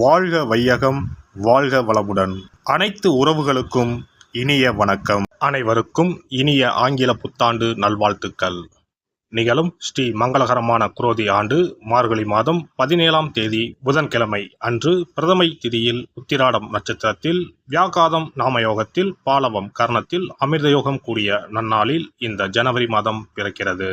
வாழ்க வையகம் வாழ்க வளமுடன். அனைத்து உறவுகளுக்கும் இனிய வணக்கம். அனைவருக்கும் இனிய ஆங்கில புத்தாண்டு நல்வாழ்த்துக்கள். நிகழும் ஸ்ரீ மங்களகரமான குரோதி ஆண்டு மார்கழி மாதம் பதினேழாம் தேதி புதன்கிழமை அன்று பிரதமை திதியில் உத்திராடம் நட்சத்திரத்தில் வியாகாதம் நாமயோகத்தில் பாலவம் கர்ணத்தில் அமிர்தயோகம் கூடிய நன்னாளில் இந்த ஜனவரி மாதம் பிறக்கிறது.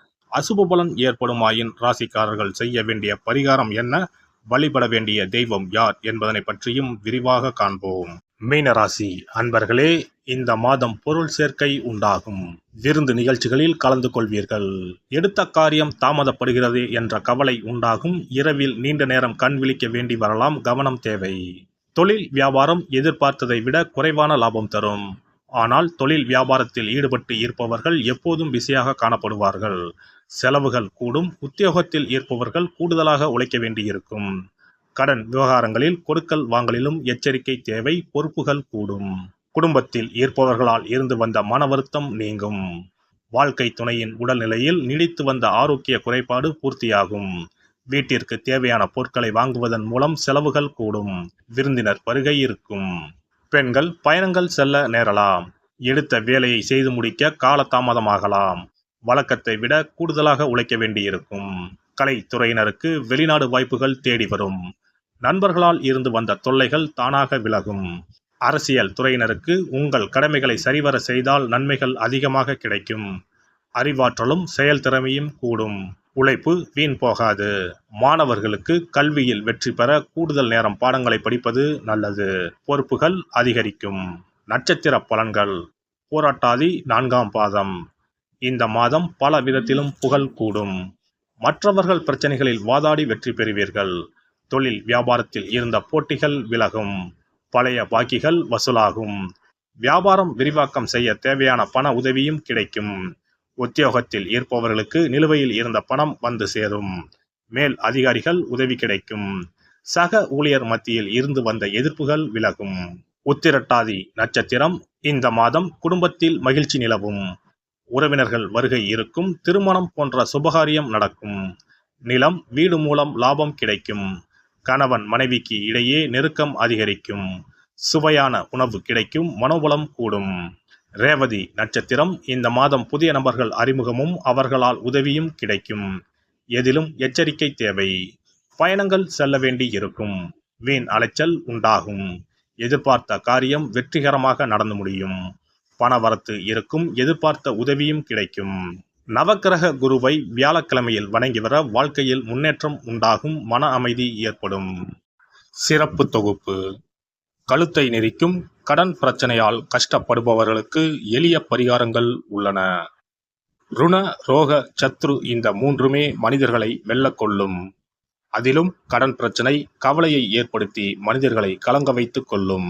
அசுப பலன் ஏற்படுமாயின் ராசிக்காரர்கள் செய்ய வேண்டிய பரிகாரம் என்ன? வழிபட வேண்டிய தெய்வம் யார் என்பதனை பற்றியும் விரிவாக காண்போம். மீனராசி அன்பர்களே இந்த மாதம் பொருள் சேர்க்கை உண்டாகும். விருந்து நிகழ்ச்சிகளில் கலந்து கொள்வீர்கள். எடுத்த காரியம் தாமதப்படுகிறது என்ற கவலை உண்டாகும். இரவில் நீண்ட நேரம் கண் விழிக்க வேண்டி வரலாம். கவனம் தேவை. தொழில் வியாபாரம் எதிர்பார்த்ததை விட குறைவான லாபம் தரும். ஆனால் தொழில் வியாபாரத்தில் ஈடுபட்டு இருப்பவர்கள் எப்போதும் பிஸியாக காணப்படுவார்கள். செலவுகள் கூடும் உத்தியோகத்தில் இருப்பவர்கள் கூடுதலாக உழைக்க வேண்டியிருக்கும். கடன் விவகாரங்களில் கொடுக்கல் வாங்கலிலும் எச்சரிக்கை தேவை பொறுப்புகள் கூடும். குடும்பத்தில் இருப்பவர்களால் இருந்து வந்த மன வருத்தம் நீங்கும். வாழ்க்கை துணையின் உடல்நிலையில் நீடித்து வந்த ஆரோக்கிய குறைபாடு பூர்த்தியாகும். வீட்டிற்கு தேவையான பொருட்களை வாங்குவதன் மூலம் செலவுகள் கூடும். விருந்தினர் வருகை இருக்கும். பெண்கள் பயணங்கள் செல்ல நேரலாம். எடுத்த வேலையை செய்து முடிக்க காலதாமதமாகலாம். வழக்கத்தை விட கூடுதலாக உழைக்க வேண்டியிருக்கும். கலைத்துறையினருக்கு வெளிநாடு வாய்ப்புகள் தேடி வரும். நண்பர்களால் இருந்து வந்த தொல்லைகள் தானாக விலகும். அரசியல் துறையினருக்கு உங்கள் கடமைகளை சரிவர செய்தால் நன்மைகள் அதிகமாக கிடைக்கும். அறிவாற்றலும் செயல்திறமையும் கூடும். உழைப்பு வீண் போகாது. மாணவர்களுக்கு கல்வியில் வெற்றி பெற கூடுதல் நேரம் பாடங்களை படிப்பது நல்லது. பொறுப்புகள் அதிகரிக்கும். நட்சத்திர பலன்கள். போராட்டாதி நான்காம் பாதம். இந்த மாதம் பல விதத்திலும் புகழ் கூடும். மற்றவர்கள் பிரச்சனைகளில் வாதாடி வெற்றி பெறுவீர்கள். தொழில் வியாபாரத்தில் இருந்த போட்டிகள் விலகும். பழைய பாக்கிகள் வசூலாகும். வியாபாரம் விரிவாக்கம் செய்ய தேவையான பண உதவியும் கிடைக்கும். உத்தியோகத்தில் இருப்பவர்களுக்கு நிலுவையில் இருந்த பணம் வந்து சேரும். மேல் அதிகாரிகள் உதவி கிடைக்கும். சக ஊழியர் மத்தியில் இருந்து வந்த எதிர்ப்புகள் விலகும். உத்திரட்டாதி நட்சத்திரம் இந்த மாதம் குடும்பத்தில் மகிழ்ச்சி நிலவும். உறவினர்கள் வருகை இருக்கும் திருமணம் போன்ற சுபகாரியம் நடக்கும். நிலம் வீடு மூலம் லாபம் கிடைக்கும். கணவன் மனைவிக்கு இடையே நெருக்கம் அதிகரிக்கும். சுவையான உணவு கிடைக்கும் மனோபலம் கூடும். ரேவதி நட்சத்திரம் இந்த மாதம் புதிய நபர்கள் அறிமுகமும் அவர்களால் உதவியும் கிடைக்கும். எதிலும் எச்சரிக்கை தேவை. பயணங்கள் செல்ல வேண்டி இருக்கும். வீண் அலைச்சல் உண்டாகும். எதிர்பார்த்த காரியம் வெற்றிகரமாக நடந்து முடியும். பணவரத்து இருக்கும் எதிர்பார்த்த உதவியும் கிடைக்கும். நவக்கிரக குருவை வியாழக்கிழமையில் வணங்கி வர வாழ்க்கையில் முன்னேற்றம் உண்டாகும் மன அமைதி ஏற்படும். சிறப்பு தொகுப்பு. கழுத்தை நெரிக்கும் கடன் பிரச்சனையால் கஷ்டப்படுபவர்களுக்கு எளிய பரிகாரங்கள் உள்ளன. ருண ரோக சத்ரு இந்த மூன்றுமே மனிதர்களை வெல்லக்கொள்ளும் அதிலும் கடன் பிரச்சனை கவலையை ஏற்படுத்தி மனிதர்களை கலங்க வைத்துக் கொள்ளும்.